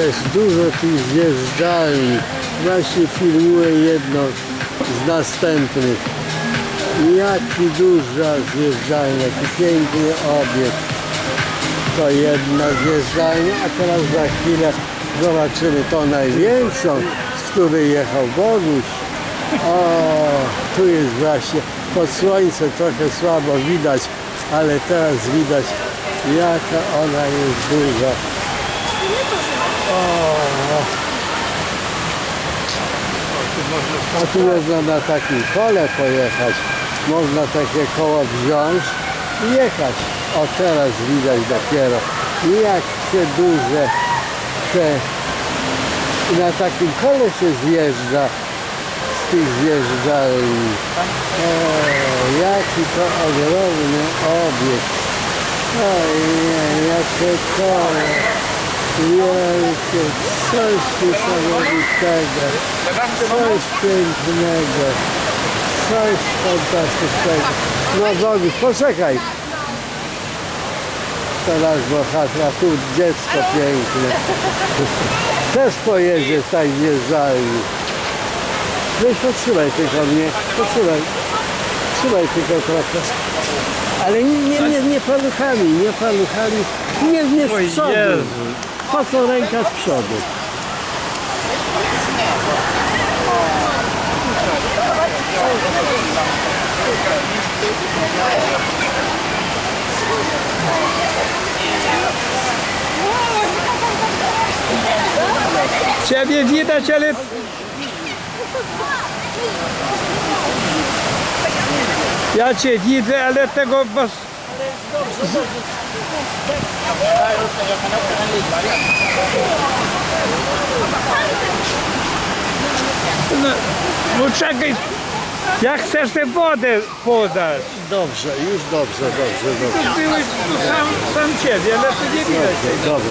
jest dużo tych zjeżdżalni. Właśnie filmuję jedno z następnych. Jaki duża zjeżdżalnia, jaki piękny obiekt. To jedna zjeżdżalnia, a teraz za chwilę zobaczymy tą największą, z której jechał Boguś. O, tu jest właśnie pod słońce trochę słabo widać, ale teraz widać jaka ona jest duża. A tu można na takim kole pojechać. Można takie koło wziąć i jechać. O teraz widać dopiero jak te duże te i na takim kole się zjeżdża z tych zjeżdżalni. O, jaki to ogromny obiekt. Ojej, jakie koło. Wielkie, coś niesamowitego, coś pięknego, coś fantastycznego. No Boguś, poczekaj. Teraz bohatra, tu dziecko piękne. Też pojedzie tak zjeżdżalni. Weź potrzymaj tylko mnie, potrzymaj. Trzymaj tylko trochę. Ale nie, nie, nie, nie paluchami, nie paluchami, nie, nie z przodu. Po co ręka z przodu? Ciebie widać, ale... Ja cię widzę, ale tego was... No, no czekaj, jak chcesz tę wodę podać, Dobrze, już dobrze, dobrze, dobrze. to byłeś tu sam, sam ciebie, ale to nie widać. Dobrze, dobrze.